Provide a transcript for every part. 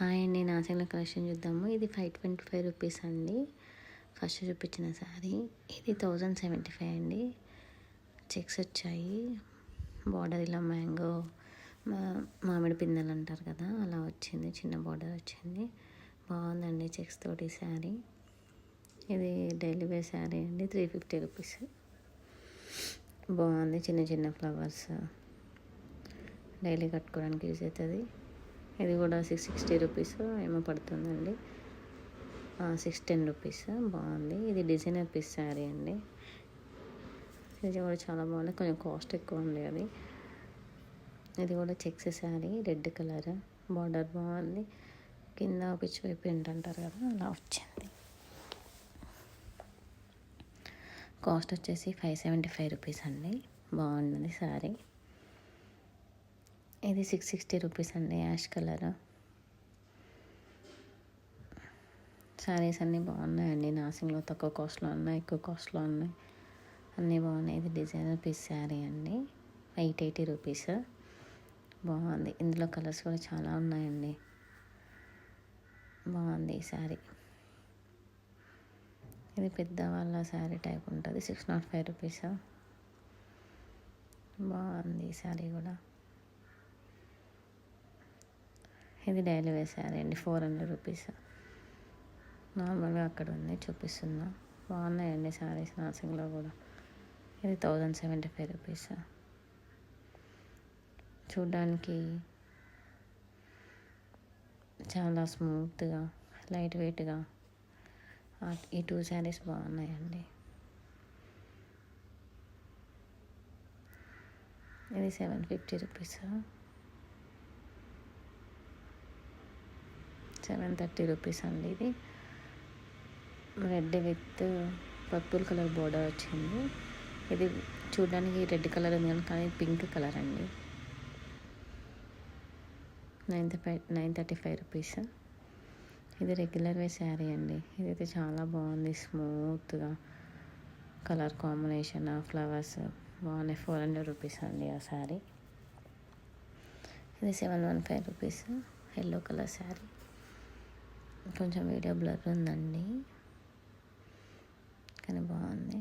Hi అండి నాసిక్లో collection చూద్దాము. ఇది ఫైవ్ ట్వంటీ ఫైవ్ రూపీస్ అండి. ఫస్ట్ చూపించిన శారీ ఇది థౌజండ్ సెవెంటీ ఫైవ్ అండి. చెక్స్ వచ్చాయి. బార్డర్ ఇలా మ్యాంగో మామిడి పిందెలు అంటారు కదా అలా వచ్చింది. చిన్న బార్డర్ వచ్చింది. బాగుందండి చెక్స్ తోటి శారీ ఇది డైలీ వేర్ శారీ అండి త్రీ ఫిఫ్టీ రూపీస్ బాగుంది చిన్న చిన్న ఫ్లవర్స్ డైలీ కట్టుకోవడానికి యూజ్ అవుతుంది. ఇది కూడా సిక్స్ సిక్స్టీ రూపీస్ ఏమో పడుతుందండి. Six ten rupees. బాగుంది. ఇది డిజైనర్ పీస్ శారీ అండి. ఇది కూడా చాలా బాగుంది. కొంచెం కాస్ట్ ఎక్కువ ఉంది అది. ఇది కూడా checks sari red colour border బాగుంది. కింద పిచ్చి వైపు ఏంటంటారు కదా అలా వచ్చింది. కాస్ట్ వచ్చేసి ఫైవ్ సెవెంటీ ఫైవ్ రూపీస్ అండి. బాగుంది శారీ. ఇది సిక్స్ సిక్స్టీ రూపీస్ అండి యాష్ కలర్. శారీస్ అన్నీ బాగున్నాయండి. నాసింగ్లో తక్కువ కాస్ట్లో ఉన్నాయి ఎక్కువ కాస్ట్లో ఉన్నాయి. అన్నీ బాగున్నాయి. ఇది డిజైనర్ పీస్ శారీ అండి. ఎయిట్ ఎయిటీ రూపీస్ బాగుంది. ఇందులో కలర్స్ కూడా చాలా ఉన్నాయండి. బాగుంది ఈ శారీ ఇది పెద్దవాళ్ళ శారీ టైప్ ఉంటుంది. సిక్స్ నాట్ ఫైవ్ రూపీస్ బాగుంది ఈ శారీ కూడా. ఇది డైలీ వేర్ శారీ అండి ఫోర్ హండ్రెడ్ రూపీస్. నార్మల్గా అక్కడ ఉంది చూపిస్తున్నా. బాగున్నాయండి శారీస్ నాసింగ్లో కూడా. ఇది థౌజండ్ సెవెంటీ ఫైవ్ రూపీస్. చూడ్డానికి చాలా స్మూత్గా లైట్ వెయిట్గా ఈ టూ శారీస్ బాగున్నాయండి. ఇది seven fifty rupees. Seven thirty rupees అండి ఇది. Red with purple colour border వచ్చింది. ఇది చూడడానికి రెడ్ కలర్ ఉంది కానీ పింక్ కలర్ అండి. Nine five nine thirty five rupees ఇది రెగ్యులర్ వే శారీ అండి. ఇదైతే చాలా బాగుంది స్మూత్గా కలర్ కాంబినేషన్ ఫ్లవర్స్ బాగున్నాయి. ఫోర్ హండ్రెడ్ రూపీస్ అండి ఆ శారీ ఇది seven one five rupees yellow colour sari కొంచెం వీడియో బ్లర్ ఉందండి. కానీ బాగుంది.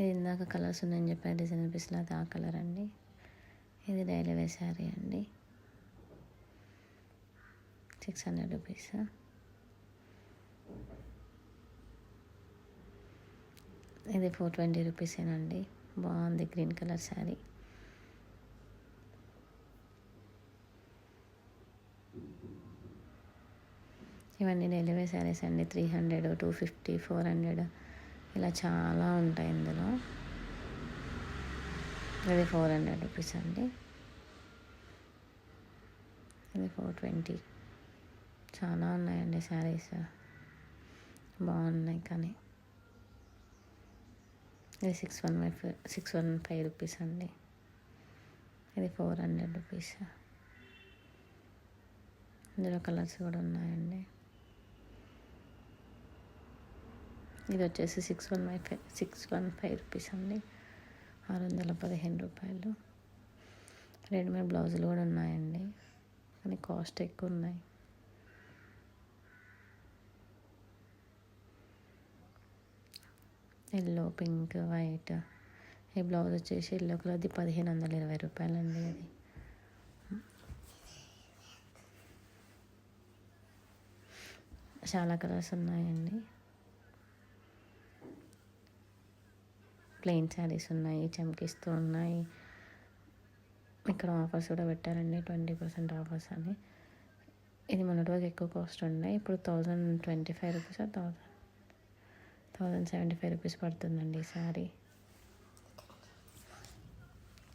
ఇది ఇందాక కలర్స్ ఉన్నాయని చెప్పి డిజైన్ అనిపిస్తుంది అది ఆ కలర్ అండి. ఇది డైలీ శారీ అండి. Six hundred rupees. ఇది ఫోర్ ట్వంటీ రూపీసేనండి. బాగుంది గ్రీన్ కలర్ శారీ. ఇవన్నీ డెలివరీ శారీస్ అండి. Three hundred two fifty four hundred. ఇలా చాలా ఉంటాయి ఇందులో. ఇది ఫోర్ హండ్రెడ్ రూపీస్ అండి. ఇది ఫోర్ ట్వంటీ. చాలా ఉన్నాయండి శారీస్. బాగున్నాయి కానీ. ఇది six one five six one five rupees అండి. ఇది ఫోర్ హండ్రెడ్ రూపీస్. ఇందులో కలర్స్ కూడా ఉన్నాయండి. ఇది వచ్చేసి six one five six one five rupees అండి. ఆరు వందల పదిహేను రూపాయలు. రెడీమేడ్ బ్లౌజులు కూడా ఉన్నాయండి. కానీ కాస్ట్ ఎక్కువ ఉన్నాయి. ఎల్లో పింక్ వైట్ ఈ బ్లౌజ్ వచ్చేసి ఎల్లో కలర్ది పదిహేను వందల ఇరవై రూపాయలండి అది చాలా కలర్స్ ఉన్నాయండి. ప్లెయిన్ శారీస్ ఉన్నాయి చమ్కిస్తూ ఉన్నాయి. ఇక్కడ ఆఫర్స్ కూడా పెట్టారండి ట్వంటీ పర్సెంట్ ఆఫర్స్ అని. ఇది మొన్నటి వరకు ఎక్కువ కాస్ట్ ఉన్నాయి ఇప్పుడు thousand twenty five rupees thousand thousand seventy five rupees పడుతుందండి ఈ శారీ.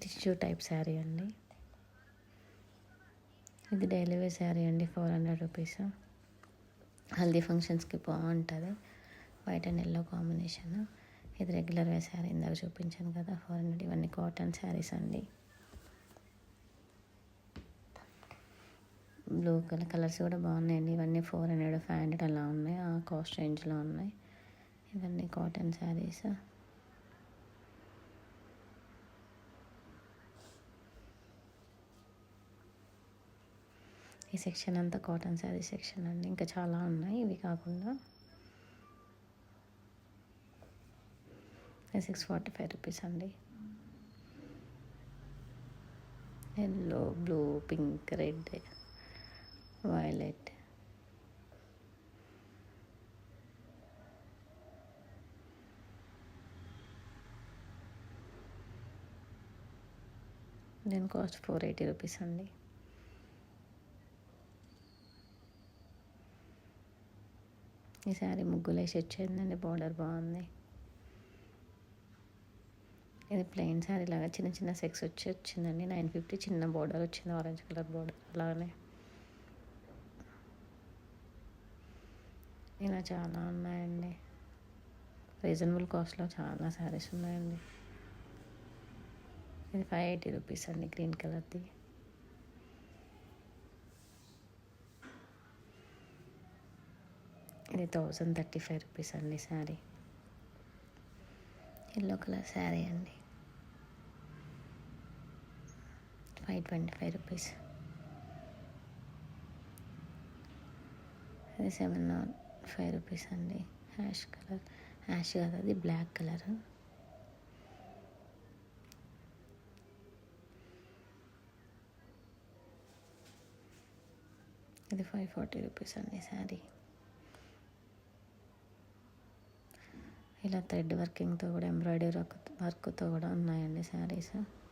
టిష్యూ టైప్ శారీ అండి. ఇది డైలీ వేర్ శారీ అండి ఫోర్ హండ్రెడ్ రూపీస్. హల్దీ ఫంక్షన్స్కి బాగుంటుంది వైట్ అండ్ ఎల్లో కాంబినేషన్. ఇది రెగ్యులర్ వే శారీ ఇందాక చూపించాను కదా ఫోర్ హండ్రెడ్ ఇవన్నీ కాటన్ శారీస్ అండి. బ్లూ కలర్ కలర్స్ కూడా బాగున్నాయండి. ఇవన్నీ ఫోర్ హండ్రెడ్ ఫైవ్ హండ్రెడ్ అలా ఉన్నాయి. ఆ కాస్ట్ రేంజ్లో ఉన్నాయి. ఇవన్నీ కాటన్ శారీస్. ఈ సెక్షన్ అంతా కాటన్ శారీ సెక్షన్ అండి. ఇంకా చాలా ఉన్నాయి. ఇవి కాకుండా సిక్స్ ఫార్టీ ఫైవ్ రూపీస్ అండి. Yellow blue pink red violet. దీని కాస్ట్ ఫోర్ ఎయిటీ రూపీస్ అండి. ఈ శారీ ముగ్గులేసి వచ్చిందండి బార్డర్ బాగుంది. ఇది ప్లెయిన్ శారీ లాగా చిన్న చిన్న సెక్స్ వచ్చి వచ్చిందండి. నైన్ ఫిఫ్టీ చిన్న బోర్డర్ వచ్చింది. ఆరెంజ్ కలర్ బోర్డర్ అలానే. ఇలా చాలా ఉన్నాయండి. రీజనబుల్ కాస్ట్లో చాలా శారీస్ ఉన్నాయండి. ఇది ఫైవ్ ఎయిటీ రూపీస్ అండి గ్రీన్ కలర్ది ఇది థౌజండ్ థర్టీ ఫైవ్ రూపీస్ అండి శారీ ఎల్లో కలర్ శారీ అండి. Five twenty five rupees. అది సెవెన్ ఫైవ్ రూపీస్ అండి. Ash colour. హ్యాష్ కాదు అది బ్లాక్ కలర్. ఇది ఫైవ్ ఫార్టీ రూపీస్ అండి శారీ. ఇలా థ్రెడ్ వర్కింగ్తో కూడా ఎంబ్రాయిడరీ వర్క్ వర్క్తో కూడా ఉన్నాయండి శారీస్.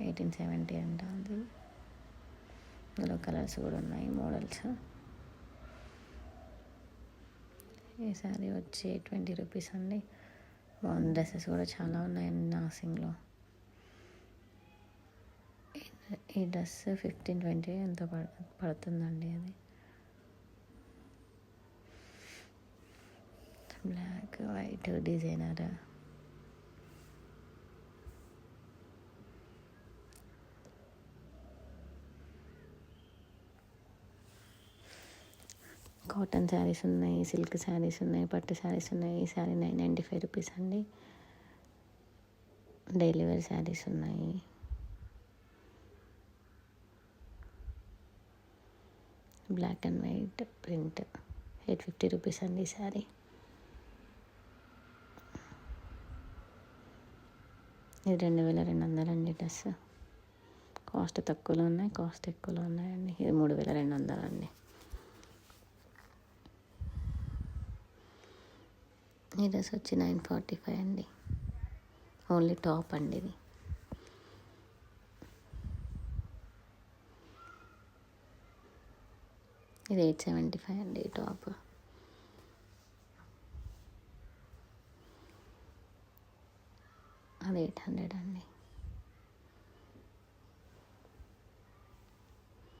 ఎయిటీన్ సెవెంటీ అంట అది. ఇందులో కలర్స్ కూడా ఉన్నాయి మోడల్స్ ఈ వచ్చి ట్వంటీ రూపీస్ అండి. బాగుంది డ్రెస్సెస్ కూడా చాలా ఉన్నాయండి నాసింగ్లో ఈ డ్రెస్ ఫిఫ్టీన్ ట్వంటీ ఎంత పడుతుందండి అది? Black white designer cotton saris ఉన్నాయి సిల్క్ శారీస్ ఉన్నాయి పట్టు శారీస్ ఉన్నాయి. ఈ sari nine ninety five rupees అండి. డైలీ వేర్ శారీస్ ఉన్నాయి. Black and white print eight fifty rupees అండి ఈ శారీ. ఇది రెండు వేల రెండు వందలు అండి డ్రెస్. కాస్ట్ తక్కువలో ఉన్నాయి కాస్ట్ ఎక్కువలో ఉన్నాయండి. ఇది మూడు వేల రెండు వందలు ఈ డ్రెస్ వచ్చి నైన్ ఫార్టీ ఫైవ్ అండి. ఓన్లీ టాప్ అండి ఇది. ఇది ఎయిట్ సెవెంటీ ఫైవ్ అండి టాప్. అది ఎయిట్ హండ్రెడ్ అండి.